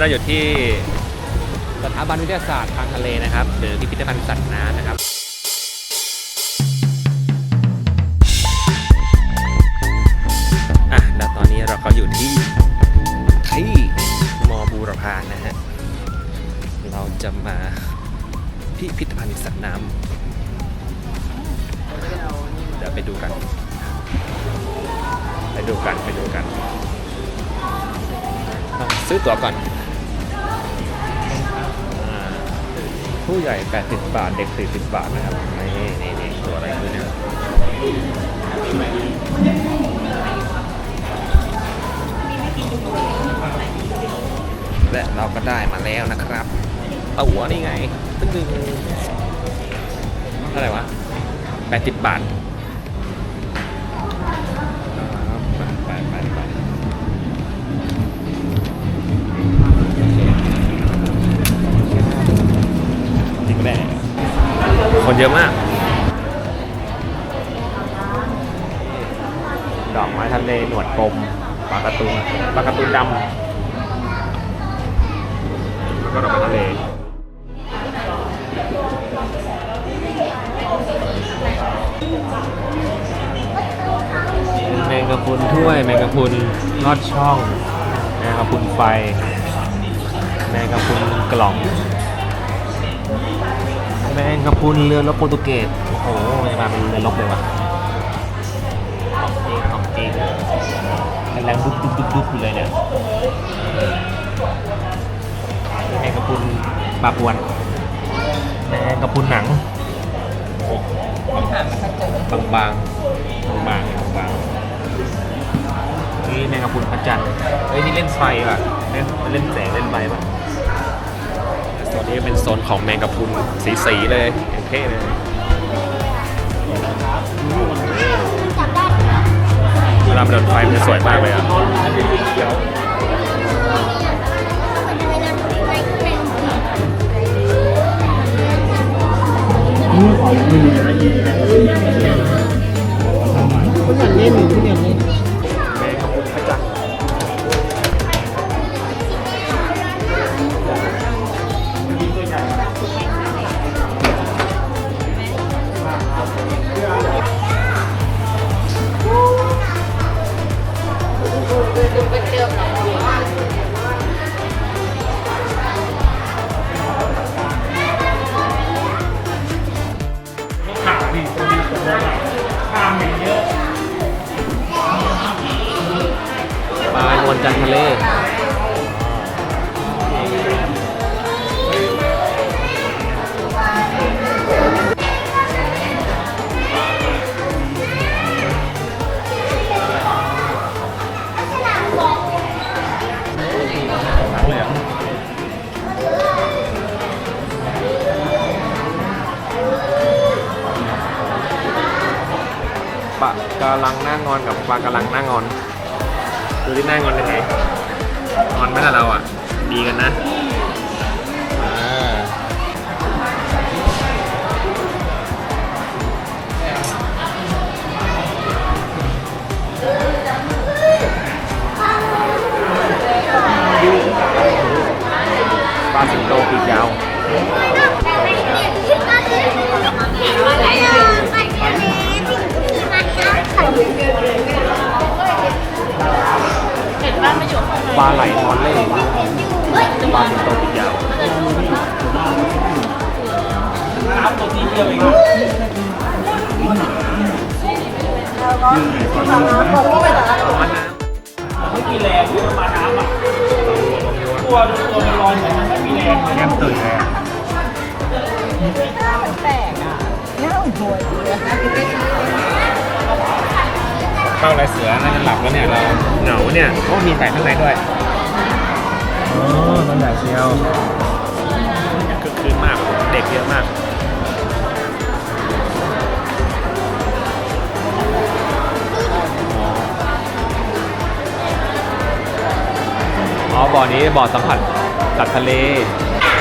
เราอยู่ที่สถาบันวิทยาศาสตร์ทางทะเลนะครับ หรือพิพิธภัณฑ์สัตว์น้ำนะครับ เด็ก40 บาทนะครับ นี่นี่นี่ตัวอะไรคือเนี่ยและเราก็ได้มาแล้วนะครับตั๋วนี่ไงตึ้งเท่าไหร่วะ 80 บาท คนเยอะมาก ดอกไม้ทะเลหนวดกลมปลากระตูนปลากระตูนดำแล้วก็ดอกไม้ทะเลแมงกะพรุนถ้วยแมงกะพรุนลอดช่อง แมงกะพรุนไฟ แมงกะพรุนกล่อง แมงกะพุนเรือรบโปรตุเกสโอ้โหมันมาเป็นเรือรบเลยว่ะของจริงของจริงกำลังดุ๊บดุ๊บดุ๊บดุ๊บอยู่เลยเนี่ยแมงกะพุนปลาปวนแมงกะพุนหนังโอ้บางบางบางบางบางนี่แมงกะพรุนพระจันทร์เฮ้ยนี่เล่นไฟป่ะเล่นเล่นแสงเล่นไฟป่ะ นนี้เป็นโซนของแมงกะพรุนสีสีๆเลยอย่างเท่เลยเวลามันโดนไฟมันจะสวยมากเลยอะคุณอยากเล่นหรือคุณอยากเล่น จันทร์ทะเลปลากำลังหน้างอนกับปลากำลังหน้างอน ดูที่หน้างอนยังไงงอนไหมล่ะเราอะ ดีกันนะอ่าปลาสิงโตปีกยาว ปลาไหลมอนเล่ปลาสิงโตปีกยาวไม่มีแรงเยอะมาน้ำอะตัวตัวมันลอยเหมือนมันไม่มีแรงแก้มตื่นเลยแปลกอะเนี่ยโอ้โหเข้าไรเสือน่าจะหลับแล้วเนี่ยเราเหงาเนี่ยโอ้มีใส่ข้างในด้วยอ๋อต้นใหญ่เชียวคือคืนมากเด็กเยอะมากอ๋อบ่อนี้บ่อสัมผัสสัตว์ทะเล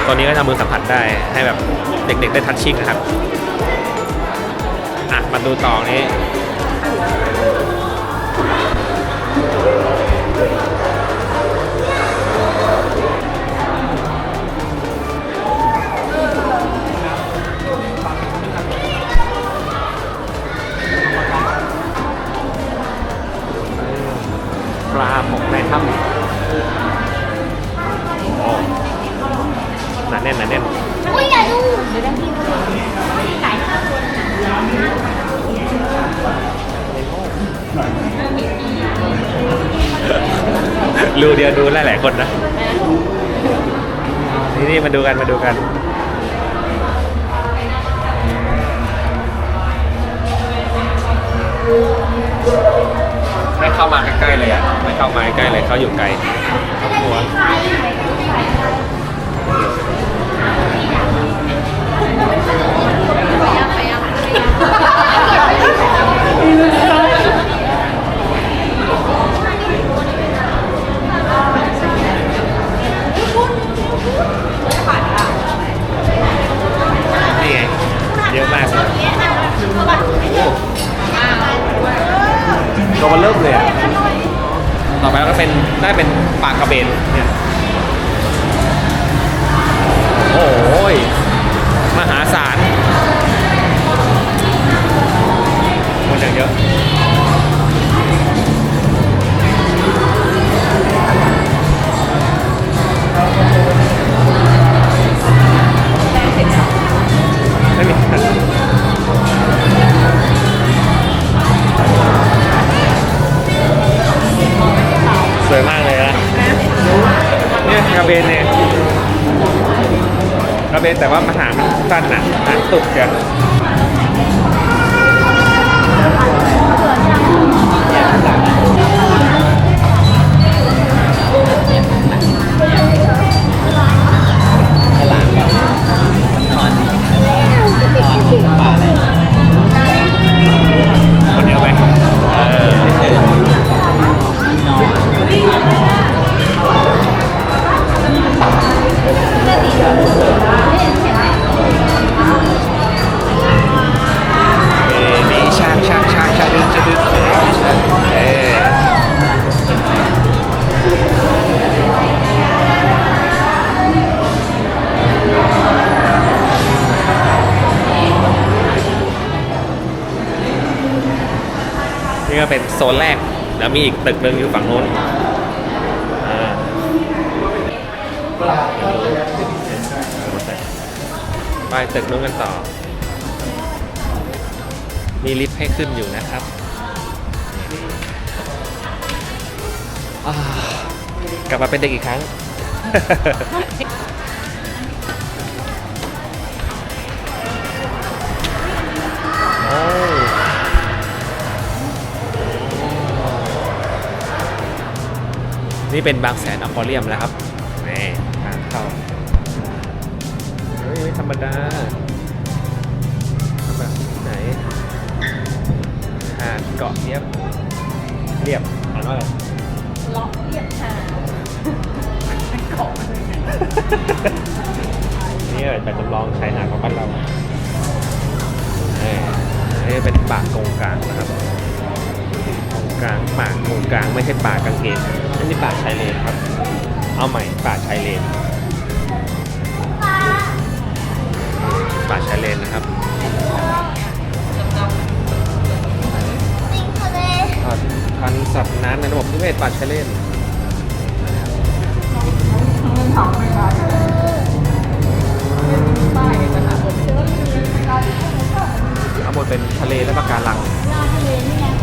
ตัวนี้ก็จะมือสัมผัสได้ให้แบบเด็กๆได้ทัชชิ่งนะครับ อะมาดูต่อนี้ ถ้ำโอ้หนาแน่นหนาแน่นอุ้ยอย่าดูเดี๋ยวนะพี่ไก่ห้าคนรูเดียวดูหลายๆคนนะ นี่นี่มาดูกันมาดูกัน ไม่เข้ามาใกล้ๆเลยอะไม่เข้ามาใกล้เลยเขาอยู่ไกลเขากลัวนี่ไตัวมันเริ่มเลยอะต่อไปก็เป็นได้เป็นปลากระเบนเนี่ยโอ้ยมหาศาลคนอย่างเยอะไม่มี เบนแต่ว่ามันหางสั้นน่ะหางตุกจ้ะคน ก็เป็นโซนแรก แล้วมีอีกตึกหนึ่งอยู่ฝั่งโน้นไปตึกนู้นกันต่อ มีลิฟต์ให้ขึ้นอยู่นะครับกลับมาเป็นเด็กอีกครั้งโนี่เป็นบางแสนอควาเรียมแล้วครับนี่ทางเข้าเฮ้ยไม่ธรรมดาแบบไหนหาดเกาะเรียบ เรียบอ่านว่าอะไรล็อกเรียบหานี่แบบจำลองชายหาดของบ้านเราเอ้ยนี่เป็นป่ากงกลางนะครับ กลางป่ากงกลางไม่ใช่ป่ากางเกงอันนี้ป่าชายเลนครับ เอาใหม่ป่าชายเลนป่าชายเลนนะครับท่าพันสัตว์น้ำในระบบนิเวศป่าชายเลนข้าบนเป็นทะเลและปะการังทะเลนี่ไง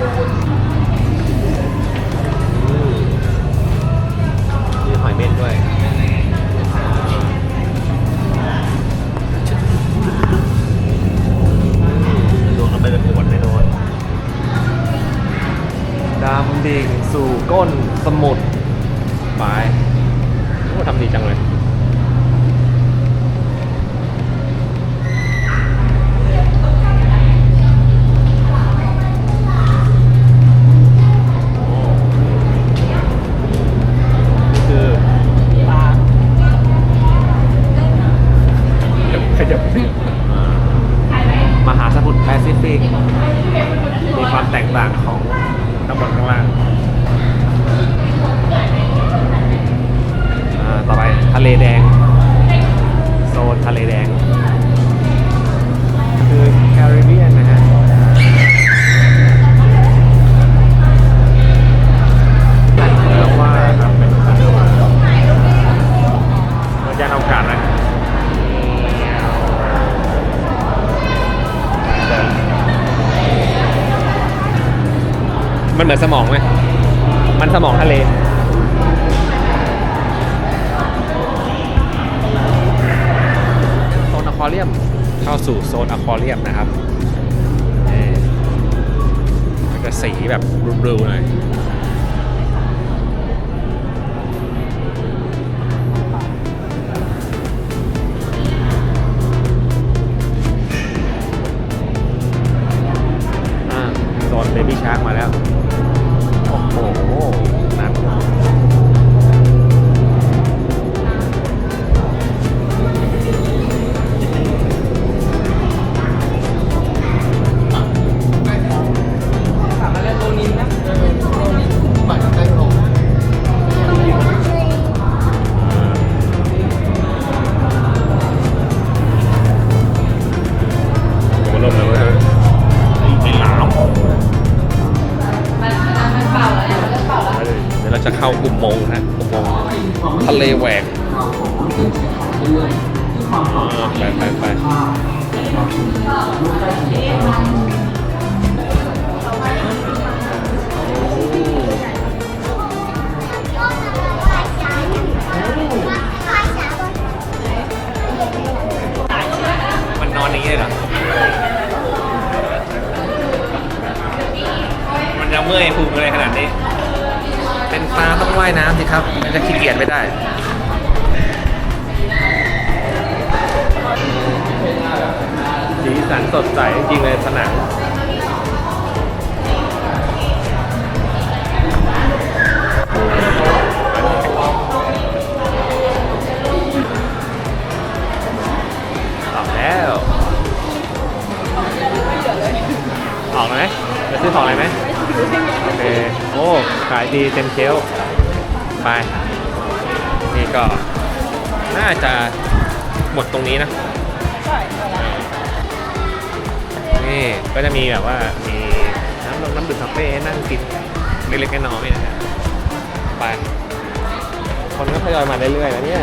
อื มือนสมองไหมมันสมองทะเลโซนอะควาเรียมเข้าสู่โซนอะควาเรียมนะครับมันจะสีแบบบลูๆหน่อยอ่าโซนเบบี้ชาร์กมาแล้ว ยวเราจะเข้าอุโมงค์นะอุโมงค์ทะเลแหวกไปไปไปมันนอนอย่างนี้เลยเหรอ มันจะเมื่อยพุงอะไรขนาดนี้ เป็นปลาต้องว่ายน้ำสิครับ มันจะขี้เกียจไม่ได้สีสันสดใสจริงๆเลยสนามออกแล้ว ออกไหม จะซื้อของอะไรไหมโอเคโอ้ขายดีเต็มเชลไป นี่ก็ น่าจะหมดตรงนี้นะนี่ก็จะมีแบบว่ามีน้ำนมน้ำดื่มคาเฟ่ให้นั่งกินเล็กๆน้อยๆนะฮะไปคนก็ทยอยมาเรื่อยๆแล้วเนี่ย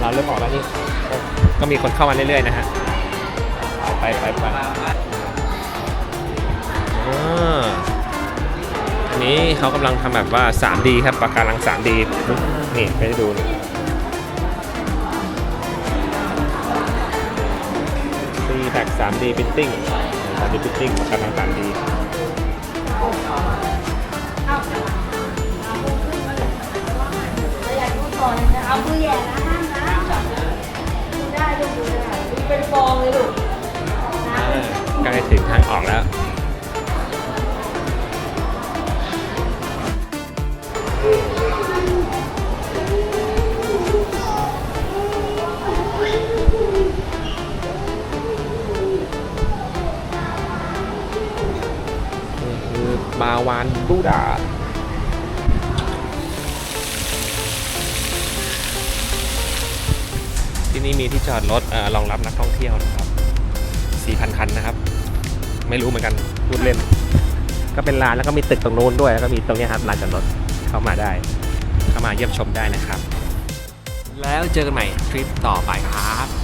เราเริ่มออกแล้วนี่ก็มีคนเข้ามาเรื่อยๆนะฮะ ไปไปไปอ่าอันนี้เขากำลังทำแบบว่า 3D ครับปากการัง 3D นี่ไปดูนี่ตีแท็ก 3D printing 3D printing ปากการัง 3D เอามือแย่นะห้ามนะได้ดูดูได้เป็นฟองเลยลู ถึงทางออกแล้ว นี่คือบาวานบูดาที่นี่มีที่จอดรถออรองรับนักท่องเที่ยวนะครับ 4,000 คันนะครับ ไม่รู้เหมือนกันพูดเล่น ก็เป็นลานแล้วก็มีตึกตรงนู้นด้วยแล้วก็มีตรงเนี้ยครับลานจอดรถเข้ามาได้ เข้ามาเยี่ยมชมได้นะครับ แล้วเจอกันใหม่ทริปต่อไปครับ